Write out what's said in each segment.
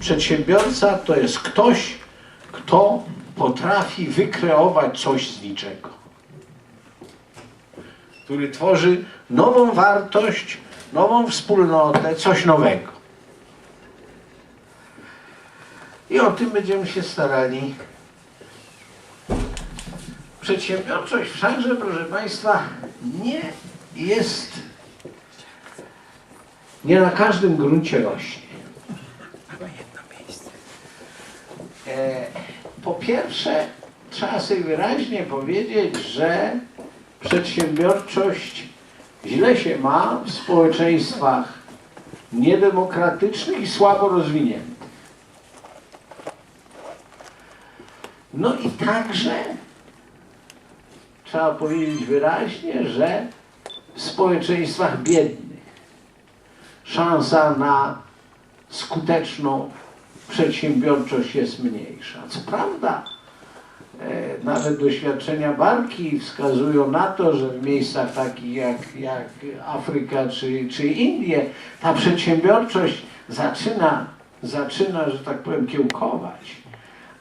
Przedsiębiorca to jest ktoś, kto potrafi wykreować coś z niczego. Który tworzy nową wartość, nową wspólnotę, coś nowego. I o tym będziemy się starali. Przedsiębiorczość wszakże, proszę Państwa, nie jest, nie na każdym gruncie rośnie. E, po pierwsze, trzeba sobie wyraźnie powiedzieć, że przedsiębiorczość źle się ma w społeczeństwach niedemokratycznych i słabo rozwiniętych. No i także trzeba powiedzieć wyraźnie, że w społeczeństwach biednych szansa na skuteczną przedsiębiorczość jest mniejsza. Co prawda, e, nawet doświadczenia barki wskazują na to, że w miejscach takich jak, jak Afryka czy, czy Indie ta przedsiębiorczość zaczyna, zaczyna, że tak powiem, kiełkować.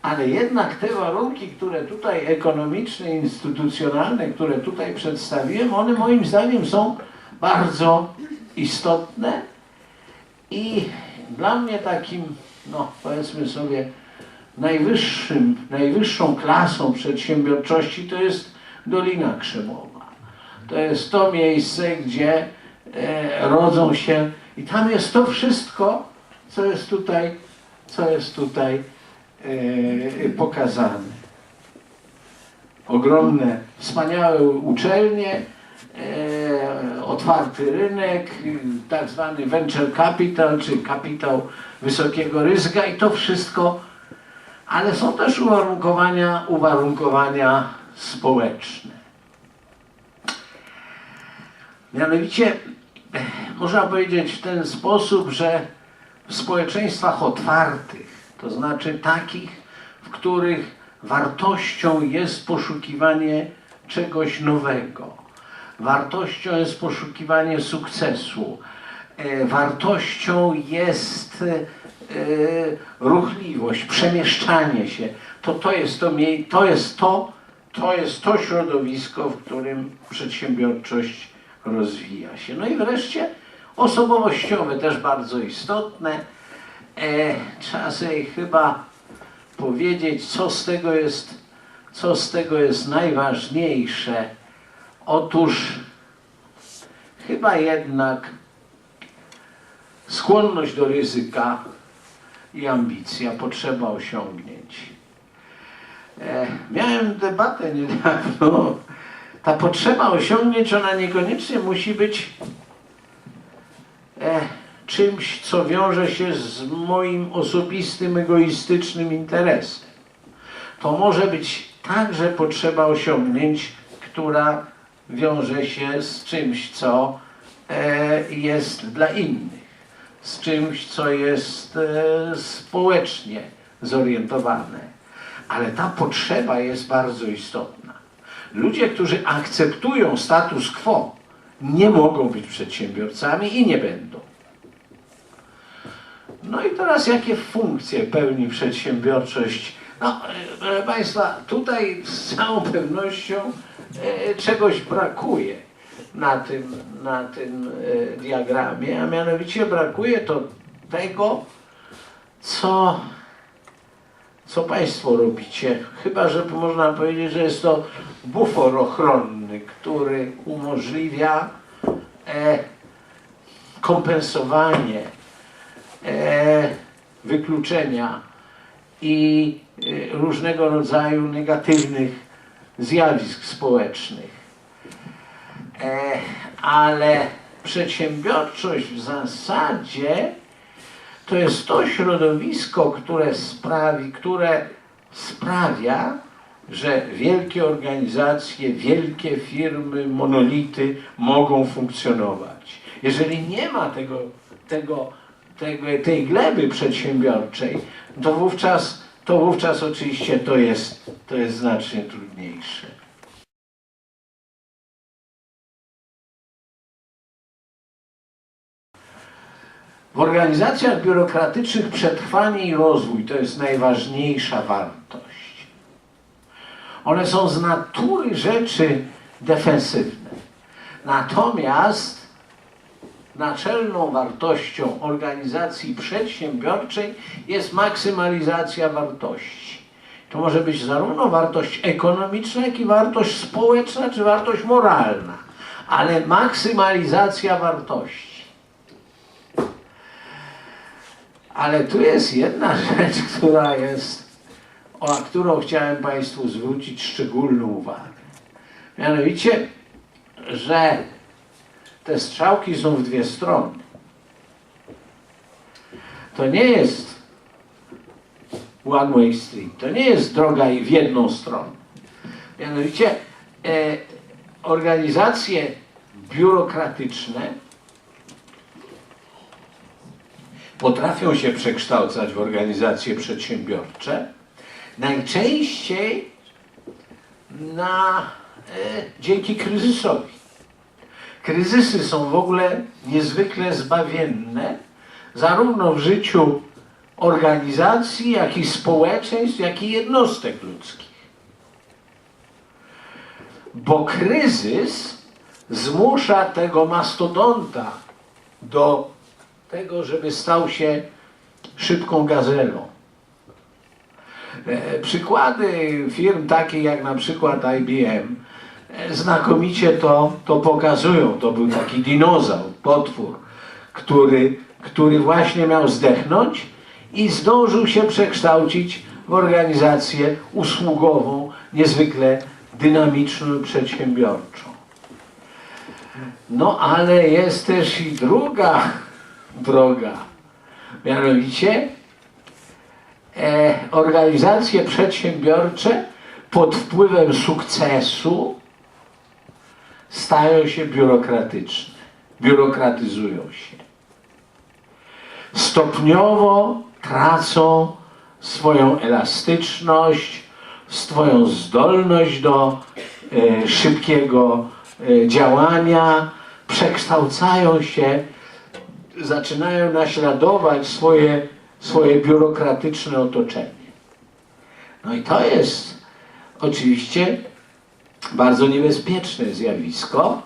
Ale jednak te warunki, które tutaj ekonomiczne, instytucjonalne, które tutaj przedstawiłem, one moim zdaniem są bardzo istotne i dla mnie takim, no powiedzmy sobie, najwyższym, najwyższą klasą przedsiębiorczości to jest Dolina Krzemowa. To jest to miejsce, gdzie e, rodzą się i tam jest to wszystko, co jest tutaj, co jest tutaj e, pokazane. Ogromne, wspaniałe uczelnie, e, otwarty rynek, tak zwany venture capital, czy kapitał wysokiego ryzyka i to wszystko, ale są też uwarunkowania, uwarunkowania społeczne. Mianowicie można powiedzieć w ten sposób, że w społeczeństwach otwartych, to znaczy takich, w których wartością jest poszukiwanie czegoś nowego, wartością jest poszukiwanie sukcesu, e, wartością jest e, ruchliwość, przemieszczanie się. To, to, jest to, to jest to, to jest to środowisko, w którym przedsiębiorczość rozwija się. No i wreszcie osobowościowe też bardzo istotne. E, trzeba sobie chyba powiedzieć, co z tego jest, co z tego jest najważniejsze. Otóż chyba jednak skłonność do ryzyka i ambicja, potrzeba osiągnięć. E, miałem debatę niedawno. Ta potrzeba osiągnięć, ona niekoniecznie musi być e, czymś, co wiąże się z moim osobistym, egoistycznym interesem. To może być także potrzeba osiągnięć, która wiąże się z czymś, co e, jest dla innych, z czymś, co jest e, społecznie zorientowane. Ale ta potrzeba jest bardzo istotna. Ludzie, którzy akceptują status quo, nie mogą być przedsiębiorcami i nie będą. No i teraz jakie funkcje pełni przedsiębiorczość? No, e, proszę Państwa, tutaj z całą pewnością czegoś brakuje na tym, na tym e, diagramie, a mianowicie brakuje to tego, co, co Państwo robicie. Chyba, że można powiedzieć, że jest to bufor ochronny, który umożliwia e, kompensowanie e, wykluczenia i e, różnego rodzaju negatywnych zjawisk społecznych. E, ale przedsiębiorczość w zasadzie to jest to środowisko, które sprawi, które sprawia, że wielkie organizacje, wielkie firmy, monolity mogą funkcjonować. Jeżeli nie ma tego, tego, tego, tej gleby przedsiębiorczej, to wówczas, to wówczas oczywiście to jest, to jest znacznie trudniejsze. W organizacjach biurokratycznych przetrwanie i rozwój to jest najważniejsza wartość. One są z natury rzeczy defensywne. Natomiast naczelną wartością organizacji przedsiębiorczej jest maksymalizacja wartości. To może być zarówno wartość ekonomiczna, jak i wartość społeczna, czy wartość moralna, ale maksymalizacja wartości. Ale tu jest jedna rzecz, która jest, na którą chciałem Państwu zwrócić szczególną uwagę. Mianowicie, że te strzałki są w dwie strony. To nie jest one way street, to nie jest droga i w jedną stronę. Mianowicie e, organizacje biurokratyczne potrafią się przekształcać w organizacje przedsiębiorcze, najczęściej na, e, dzięki kryzysowi. Kryzysy są w ogóle niezwykle zbawienne, zarówno w życiu organizacji, jak i społeczeństw, jak i jednostek ludzkich. Bo kryzys zmusza tego mastodonta do tego, żeby stał się szybką gazelą. E, Przykłady firm takich jak na przykład IBM znakomicie to, to pokazują. To był taki dinozaur, potwór, który, który właśnie miał zdechnąć i zdążył się przekształcić w organizację usługową, niezwykle dynamiczną przedsiębiorczą. No ale jest też i druga droga. Mianowicie e, organizacje przedsiębiorcze pod wpływem sukcesu stają się biurokratyczne, biurokratyzują się. Stopniowo tracą swoją elastyczność, swoją zdolność do e, szybkiego e, działania, przekształcają się zaczynają naśladować swoje, swoje biurokratyczne otoczenie. No i to jest oczywiście bardzo niebezpieczne zjawisko,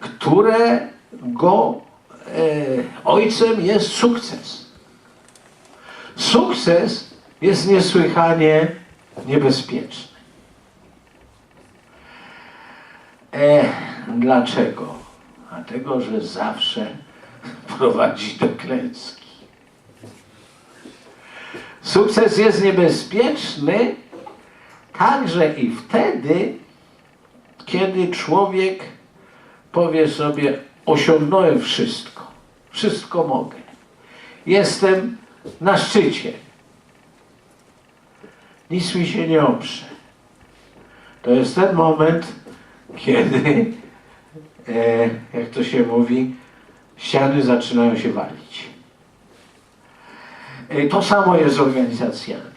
którego e, ojcem jest sukces. Sukces jest niesłychanie niebezpieczny. E, dlaczego? Dlatego, że zawsze prowadzi do klęski. Sukces jest niebezpieczny także i wtedy, kiedy człowiek powie sobie: Osiągnąłem wszystko, wszystko mogę. Jestem na szczycie. Nic mi się nie oprze. To jest ten moment, kiedy, e, jak to się mówi, ściany zaczynają się walić. E, To samo jest z organizacjami.